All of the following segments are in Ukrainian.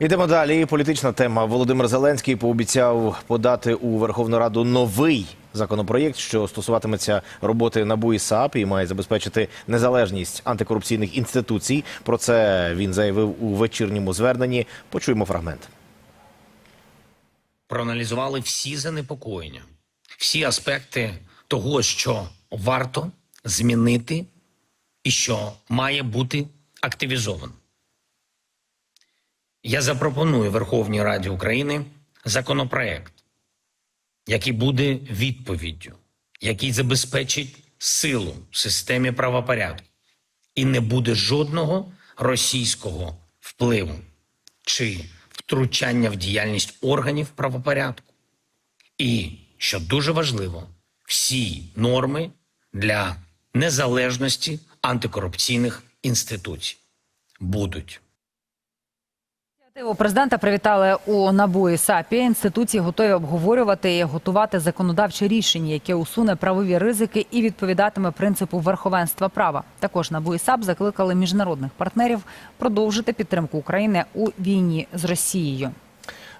Йдемо далі. Політична тема. Володимир Зеленський пообіцяв подати у Верховну Раду новий законопроєкт, що стосуватиметься роботи НАБУ і САП і має забезпечити незалежність антикорупційних інституцій. Про це він заявив у вечірньому зверненні. Почуємо фрагмент. проаналізували всі занепокоєння, всі аспекти того, що варто змінити і що має бути активізовано. Я запропоную Верховній Раді України законопроект, який буде відповіддю, який забезпечить силу в системі правопорядку і не буде жодного російського впливу чи втручання в діяльність органів правопорядку. І, що дуже важливо, всі норми для незалежності антикорупційних інституцій будуть. Ініціативу президента привітали у НАБУ і САПі. Інституції готові обговорювати і готувати законодавче рішення, яке усуне правові ризики і відповідатиме принципу верховенства права. Також НАБУ і САП закликали міжнародних партнерів продовжити підтримку України у війні з Росією.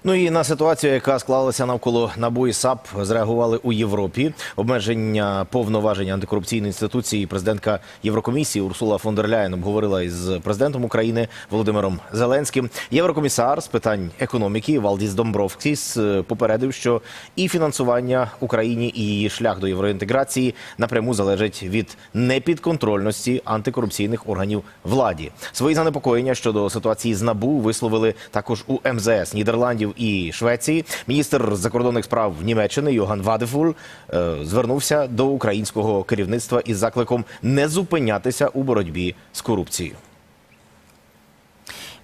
Ну і на ситуацію, яка склалася навколо НАБУ і САП, зреагували у Європі. Обмеження повноважень антикорупційної інституції президентка Єврокомісії Урсула фон дер Ляєн обговорила із президентом України Володимиром Зеленським. Єврокомісар з питань економіки Валдіс Домбровскіс е, попередив, що і фінансування Україні, і її шлях до євроінтеграції напряму залежить від непідконтрольності антикорупційних органів владі. Свої занепокоєння щодо ситуації з НАБУ висловили також у МЗС Нідерландів і Швеції. Міністр закордонних справ Німеччини Йоган Вадефуль е, звернувся до українського керівництва із закликом не зупинятися у боротьбі з корупцією.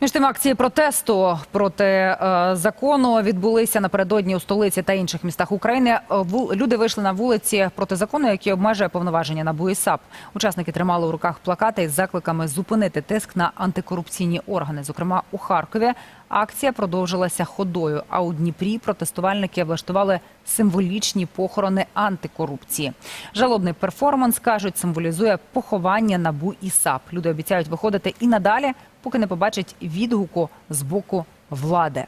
Між тим акції протесту проти е, закону відбулися напередодні у столиці та інших містах України. Е, ву- люди вийшли на вулиці проти закону, який обмежує повноваження НАБУ і САП. Учасники тримали у руках плакати із закликами зупинити тиск на антикорупційні органи. Зокрема, у Харкові акція продовжилася ходою. А у Дніпрі протестувальники влаштували символічні похорони антикорупції. Жалобний перформанс кажуть, символізує поховання НАБУ і САП. Люди обіцяють виходити і надалі, поки не побачать відгуку з боку влади.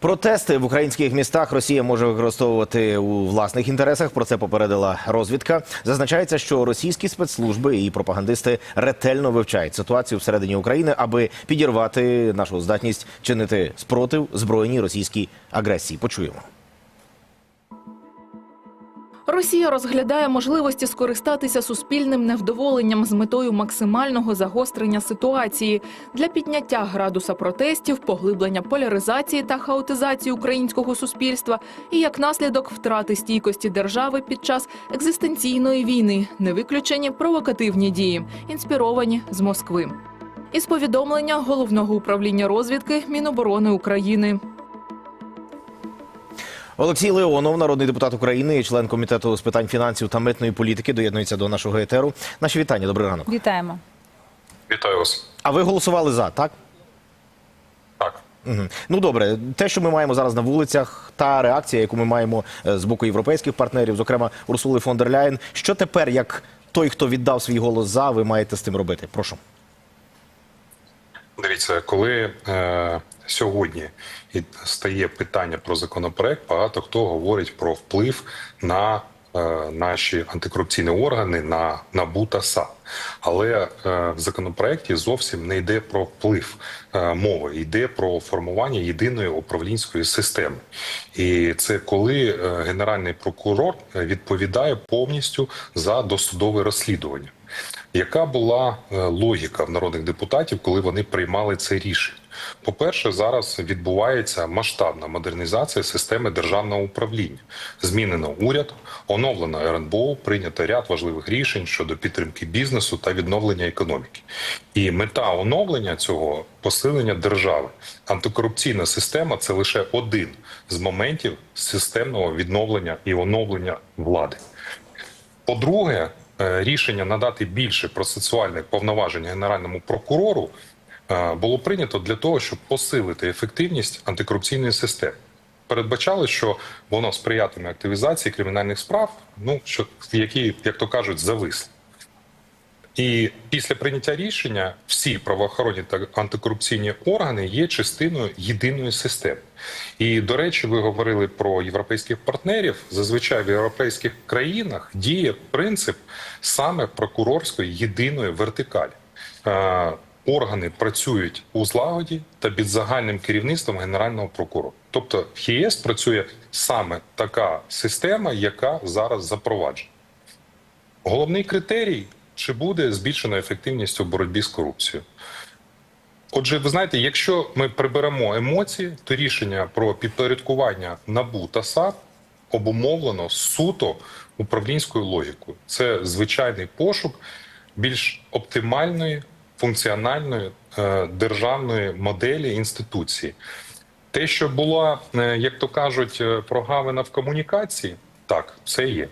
Протести в українських містах Росія може використовувати у власних інтересах. Про це попередила розвідка. Зазначається, що російські спецслужби і пропагандисти ретельно вивчають ситуацію всередині України, аби підірвати нашу здатність чинити спротив збройній російській агресії. Почуємо. Росія розглядає можливості скористатися суспільним невдоволенням з метою максимального загострення ситуації для підняття градуса протестів, поглиблення поляризації та хаотизації українського суспільства і як наслідок втрати стійкості держави під час екзистенційної війни, не виключені провокативні дії, інспіровані з Москви. Із повідомлення головного управління розвідки Міноборони України. Олексій Леонов, народний депутат України, і член комітету з питань фінансів та митної політики, доєднується до нашого етеру. Наші вітання. Добрий ранок. Вітаємо. Вітаю вас. А ви голосували за, так? Так. Угу. Ну добре, те, що ми маємо зараз на вулицях, та реакція, яку ми маємо е, з боку європейських партнерів, зокрема Урсули фон дер Ляєн. Що тепер, як той, хто віддав свій голос за, ви маєте з тим робити? Прошу. Дивіться, коли е, сьогодні стає питання про законопроект, багато хто говорить про вплив на е, наші антикорупційні органи на НАБУ та САП. Але е, в законопроекті зовсім не йде про вплив е, мови, йде про формування єдиної управлінської системи. І це коли е, генеральний прокурор е, відповідає повністю за досудове розслідування. Яка була е, логіка в народних депутатів, коли вони приймали це рішення? По-перше, зараз відбувається масштабна модернізація системи державного управління. Змінено уряд, оновлено РНБО, прийнято ряд важливих рішень щодо підтримки бізнесу та відновлення економіки. І мета оновлення цього посилення держави. Антикорупційна система це лише один з моментів системного відновлення і оновлення влади. По-друге, рішення надати більше процесуальних повноважень генеральному прокурору е, було прийнято для того, щоб посилити ефективність антикорупційної системи. Передбачали, що воно сприятиме активізації кримінальних справ, ну що які, як то кажуть, зависли. І після прийняття рішення всі правоохоронні та антикорупційні органи є частиною єдиної системи. І до речі, ви говорили про європейських партнерів. Зазвичай в європейських країнах діє принцип саме прокурорської єдиної вертикалі. Е, Органи працюють у злагоді та під загальним керівництвом генерального прокурора. Тобто в ЄС працює саме така система, яка зараз запроваджена. Головний критерій чи буде збільшена ефективність у боротьбі з корупцією. Отже, ви знаєте, якщо ми приберемо емоції, то рішення про підпорядкування НАБУ та САП обумовлено суто управлінською логікою. Це звичайний пошук більш оптимальної, функціональної е, державної моделі інституції. Те, що була, е, як то кажуть, е, прогавина в комунікації, так, це є.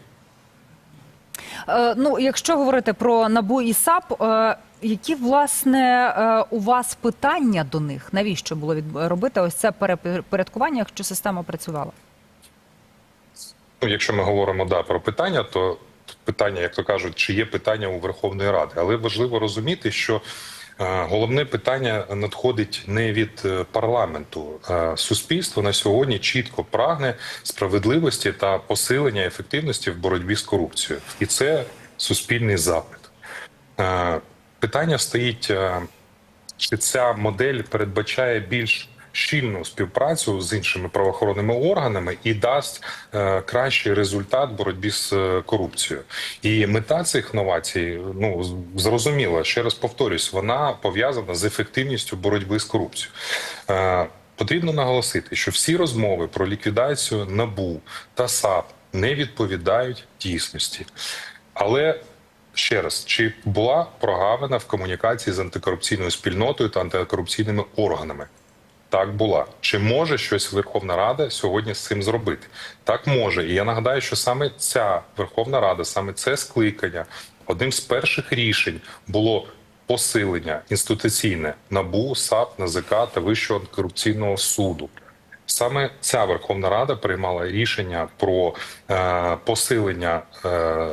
Е, Ну, якщо говорити про НАБУ і САП, е, які власне е, у вас питання до них? Навіщо було робити ось це перепорядкування, якщо система працювала? Ну, якщо ми говоримо да, про питання, то питання, як то кажуть, чи є питання у Верховної Ради, але важливо розуміти, що головне питання надходить не від е, парламенту. Суспільство на сьогодні чітко прагне справедливості та посилення ефективності в боротьбі з корупцією, і це суспільний запит. Питання стоїть, чи ця модель передбачає більш щільну співпрацю з іншими правоохоронними органами і дасть е, кращий результат боротьбі з е, корупцією. І мета цих новацій, ну зрозуміла, ще раз повторюсь, вона пов'язана з ефективністю боротьби з корупцією. Е, Потрібно наголосити, що всі розмови про ліквідацію НАБУ та САП не відповідають дійсності. Але ще раз, чи була прогавина в комунікації з антикорупційною спільнотою та антикорупційними органами? Так була. Чи може щось Верховна Рада сьогодні з цим зробити? Так може. І я нагадаю, що саме ця Верховна Рада, саме це скликання, одним з перших рішень було посилення інституційне НАБУ, САП, НАЗК та Вищого антикорупційного суду. Саме ця Верховна Рада приймала рішення про е, посилення е,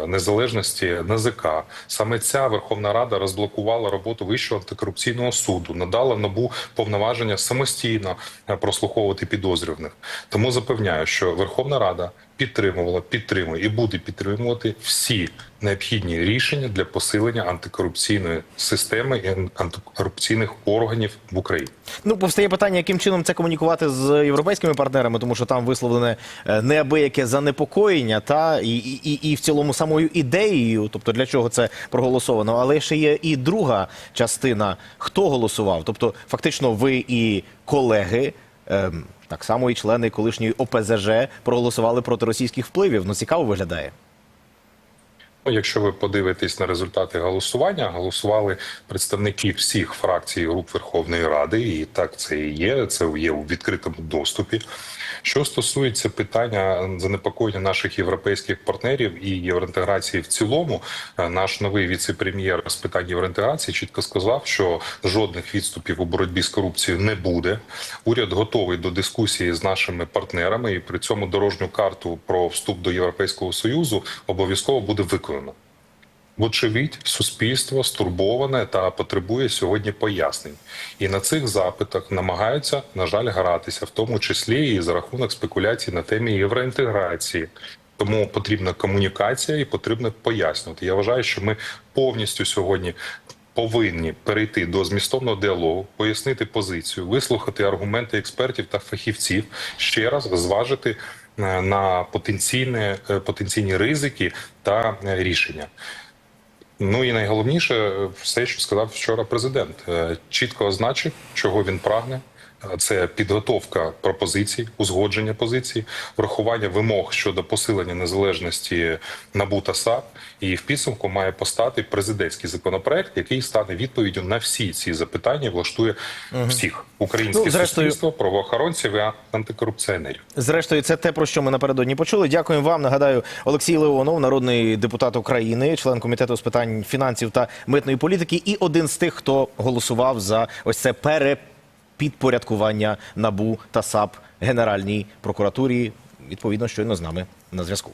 незалежності НАЗК. Саме ця Верховна Рада розблокувала роботу Вищого антикорупційного суду, надала набу повноваження самостійно е, прослуховувати підозрюваних. Тому запевняю, що Верховна Рада підтримувала, підтримує і буде підтримувати всі необхідні рішення для посилення антикорупційної системи і антикорупційних органів в Україні. Ну, повстає питання, яким чином це комунікувати з європейськими партнерами, тому що там висловлене е, неабияке занепокоєння, та і, і, і, в цілому самою ідеєю, тобто для чого це проголосовано. Але ще є і друга частина, хто голосував. Тобто, фактично, ви і колеги. ем, так само і члени колишньої ОПЗЖ проголосували проти російських впливів. Ну цікаво виглядає. Якщо ви подивитесь на результати голосування, голосували представники всіх фракцій і груп Верховної Ради, і так це і є. Це є у відкритому доступі. Що стосується питання занепокоєння наших європейських партнерів і євроінтеграції в цілому, е, наш новий віце-прем'єр з питань євроінтеграції чітко сказав, що жодних відступів у боротьбі з корупцією не буде. Уряд готовий до дискусії з нашими партнерами, і при цьому дорожню карту про вступ до Європейського союзу обов'язково буде виконано. Вочевидь, суспільство стурбоване та потребує сьогодні пояснень, і на цих запитах намагаються, на жаль, гратися, в тому числі і за рахунок спекуляцій на темі євроінтеграції. Тому потрібна комунікація і потрібно пояснювати. Я вважаю, що ми повністю сьогодні повинні перейти до змістовного діалогу, пояснити позицію, вислухати аргументи експертів та фахівців, ще раз зважити на потенційне, е, потенційні ризики та е, рішення. Ну і найголовніше, все, що сказав вчора президент, Е, чітко означив, чого він прагне. Е, Це підготовка пропозицій, узгодження позицій, врахування вимог щодо посилення незалежності НАБУ та САП. І в підсумку має постати президентський законопроект, який стане відповіддю на всі ці запитання, влаштує всіх українське Ну, зрештою- суспільство, правоохоронців і антикорупціонерів. Зрештою, це те, про що ми напередодні почули. Дякуємо вам. Нагадаю, Олексій Леонов, народний депутат України, член комітету з питань фінансів та митної політики, і один з тих, хто голосував за ось це перепідпорядкування НАБУ та САП Генеральній прокуратурі. Відповідно, щойно з нами на зв'язку.